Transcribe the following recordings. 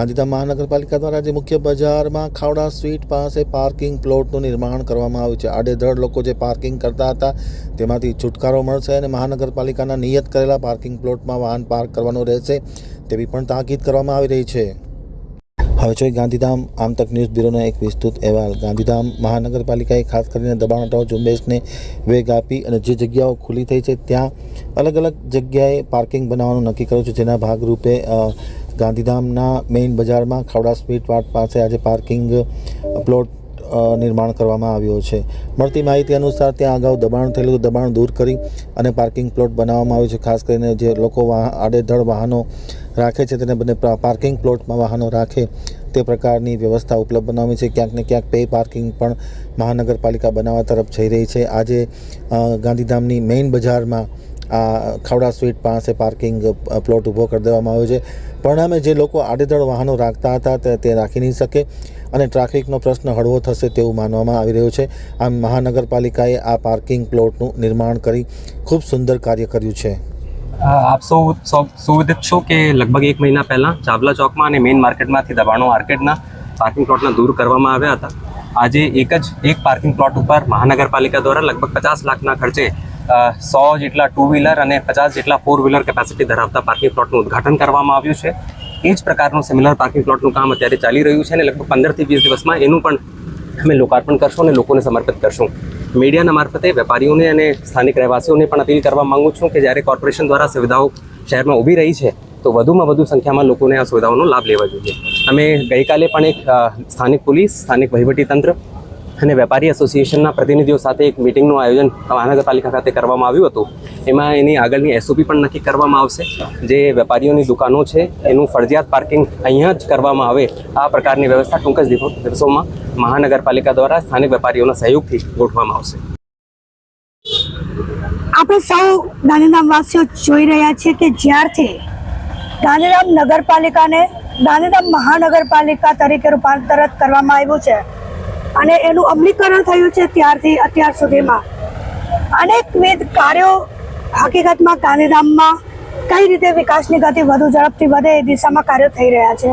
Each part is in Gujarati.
ગાંધીધામ મહાનગરપાલિકા દ્વારા જે મુખ્ય બજારમાં ખાવડા સ્વીટ પાસે પાર્કિંગ પ્લોટનું નિર્માણ કરવામાં આવ્યું છે. આડેધડ લોકો જે પાર્કિંગ કરતા હતા, તેમાંથી છુટકારો મળશે અને મહાનગરપાલિકાના નિયત કરેલા પાર્કિંગ પ્લોટમાં વાહન પાર્ક કરવાનું રહેશે તેવી પણ તાકીદ કરવામાં આવી રહી છે. હવે જોઈએ ગાંધીધામ આમતક ન્યૂઝ બ્યુરોનો એક વિસ્તૃત અહેવાલ. ગાંધીધામ મહાનગરપાલિકાએ ખાસ કરીને દબાણ હટાવ ઝુંબેશને વેગ આપી અને જે જગ્યાઓ ખુલ્લી થઈ છે ત્યાં અલગ અલગ જગ્યાએ પાર્કિંગ બનાવવાનું નક્કી કર્યું છે. જેના ભાગરૂપે ગાંધીધામના મેઇન બજારમાં ખાવડા સ્વીટ વાટ પાસે આજે પાર્કિંગ પ્લોટ નિર્માણ કરવામાં આવ્યો છે. મળતી માહિતી અનુસાર ત્યાં અગાઉ દબાણ થયેલું દબાણ દૂર કરી અને પાર્કિંગ પ્લોટ બનાવવામાં આવ્યું છે. ખાસ કરીને જે લોકો વાહ- આડેધડ વાહનો રાખે છે તેને બંને પાર્કિંગ પ્લોટમાં વાહનો રાખે તે પ્રકારની વ્યવસ્થા ઉપલબ્ધ બનાવી છે. ક્યાંક ને ક્યાંક પે પાર્કિંગ પણ મહાનગરપાલિકા બનાવવા તરફ જઈ રહી છે. આજે ગાંધીધામની મેઇન બજારમાં આ ખાવડા સ્વીટ પાસે પાર્કિંગ પ્લોટ ઊભો કરી દેવામાં આવ્યો છે. પરિણામે જે લોકો આડેધડ વાહનો રાખતા હતા તે રાખી નહીં શકે અને ટ્રાફિકનો પ્રશ્ન હળવો થશે તેવું માનવામાં આવી રહ્યું છે. આમ મહાનગરપાલિકાએ આ પાર્કિંગ પ્લોટનું નિર્માણ કરી ખૂબ સુંદર કાર્ય કર્યું છે. આપ સૌ સુવિધિત છો કે લગભગ એક મહિના પહેલાં ચાવલા ચોકમાં અને મેઇન માર્કેટમાંથી દબાણો માર્કેટના પાર્કિંગ પ્લોટના દૂર કરવામાં આવ્યા હતા. આજે એક જ, એક પાર્કિંગ પ્લોટ ઉપર મહાનગરપાલિકા દ્વારા લગભગ પચાસ લાખના ખર્ચે સો જેટલા ટુ વ્હીલર અને પચાસ જેટલા ફોર વ્હીલર કેપેસિટી ધરાવતા પાર્કિંગ પ્લોટનું ઉદ્ઘાટન કરવામાં આવ્યું છે. એ જ પ્રકારનું સિમિલર પાર્કિંગ પ્લોટનું કામ અત્યારે ચાલી રહ્યું છે અને લગભગ પંદરથી વીસ દિવસમાં એનું પણ અમે લોકાર્પણ કરશું અને લોકોને સમર્પિત કરશું. મીડિયાના મારફતે વેપારીઓને અને સ્થાનિક રહેવાસીઓને પણ અપીલ કરવા માંગુ છું કે જ્યારે કોર્પોરેશન દ્વારા સુવિધાઓ શહેરમાં ઊભી રહી છે, તો વધુમાં વધુ સંખ્યામાં લોકોને આ સુવિધાઓનો લાભ લેવા જોઈએ. અમે ગઈકાલે પણ એક સ્થાનિક પોલીસ, સ્થાનિક વહીવટીતંત્ર અને વેપારી એસોસિએશનના પ્રતિનિધિઓ સાથે એક મિટિંગનું આયોજન મહાનગરપાલિકા ખાતે કરવામાં આવ્યું હતું. એમાં એની આગળની એસઓપી પણ નક્કી કરવામાં આવશે. જે વેપારીઓની દુકાનો છે, એનું ફરજિયાત પાર્કિંગ અહીંયા જ કરવામાં આવે. આ પ્રકારની વ્યવસ્થા ટૂંક જ દિવસો- દિવસોમાં મહાનગરપાલિકા દ્વારા સ્થાનિક વેપારીઓના સહયોગથી ગોઠવવામાં આવશે. આપણે સૌ ગાંધીધામ વાસીઓ જોઈ રહ્યા છીએ કે જ્યારથી ગાંધીધામ નગરપાલિકાને ગાંધીધામ મહાનગરપાલિકા તરીકે રૂપાંતરિત કરવામાં આવ્યું છે અને એનું અમલીકરણ થયું છે ત્યારથી અત્યાર સુધીમાં. અનેકવિધ કાર્યો હકીકતમાં ગાંધીધામમાં કઈ રીતે વિકાસની ગતિ વધુ ઝડપથી વધે એ દિશામાં કાર્યો થઈ રહ્યા છે.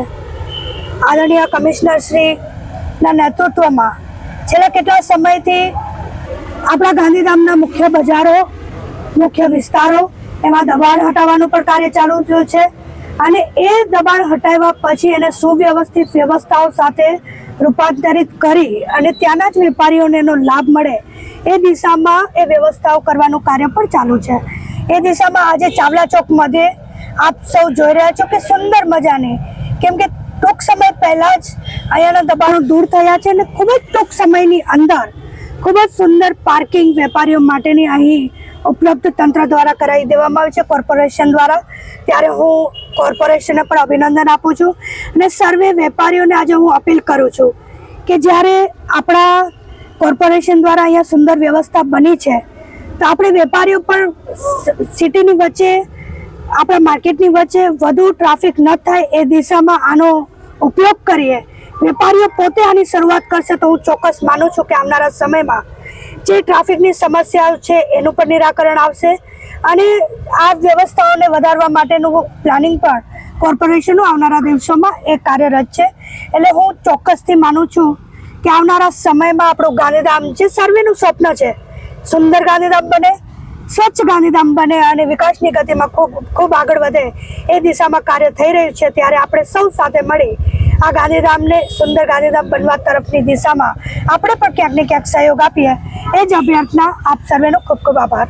આદરણીય કમિશનર શ્રીના નેતૃત્વમાં છેલ્લા કેટલા સમયથી આપણા ગાંધીધામના મુખ્ય બજારો, મુખ્ય વિસ્તારો એમાં દબાણ હટાવવાનું પણ કાર્ય ચાલુ થયું છે. અને એ દબાણ હટાવ્યા પછી એને સુવ્યવસ્થિત વ્યવસ્થાઓ સાથે રૂપાંતરિત કરી અને ત્યાંના જ વેપારીઓને એનો લાભ મળે એ દિશામાં એ વ્યવસ્થાઓ કરવાનું કાર્ય પણ ચાલુ છે. એ દિશામાં આજે ચાવલા ચોક મધ્યે આપ સૌ જોઈ રહ્યા છો કે સુંદર મજાની, કેમ કે ટૂંક સમય પહેલા જ અહીંયાના દબાણો દૂર થયા છે અને ખૂબ જ ટૂંક સમયની અંદર ખૂબ જ સુંદર પાર્કિંગ વેપારીઓ માટેની અહીં ઉપલબ્ધ તંત્ર દ્વારા કરાવી દેવામાં આવી છે, કોર્પોરેશન દ્વારા. ત્યારે હું કોર્પોરેશનને પણ અભિનંદન આપું છું અને સર્વે વેપારીઓને આજે હું અપીલ કરું છું કે જ્યારે આપણા કોર્પોરેશન દ્વારા અહીંયા સુંદર વ્યવસ્થા બની છે, તો આપણે વેપારીઓ પણ સિટીની વચ્ચે, આપણા માર્કેટની વચ્ચે વધુ ટ્રાફિક ન થાય એ દિશામાં આનો ઉપયોગ કરીએ. વેપારીઓ પોતે આની શરૂઆત કરશે તો હું ચોક્કસ માનું છું કે આવનારા સમયમાં જે ટ્રાફિકની સમસ્યાઓ છે, એનું પણ નિરાકરણ આવશે. અને આ વ્યવસ્થાઓને વધારવા માટેનું પ્લાનિંગ પણ કોર્પોરેશનનું આવનારા દિવસોમાં એ કાર્યરત છે. એટલે હું ચોક્કસથી માનું છું કે આવનારા સમયમાં આપણું ગાંધીધામ જે સર્વેનું સ્વપ્ન છે, સુંદર ગાંધીધામ બને, સ્વચ્છ ગાંધીધામ બને અને વિકાસની ગતિમાં ખૂબ ખૂબ આગળ વધે એ દિશામાં કાર્ય થઈ રહ્યું છે, ત્યારે આપણે સૌ સાથે મળી આ ગાંધીધામને સુંદર ગાંધીધામ બનવા તરફની દિશામાં આપણે પણ ક્યાંક ને ક્યાંક સહયોગ આપીએ. એ જ અભ્યર્થના આપ સર્વેનો ખૂબ ખૂબ આભાર.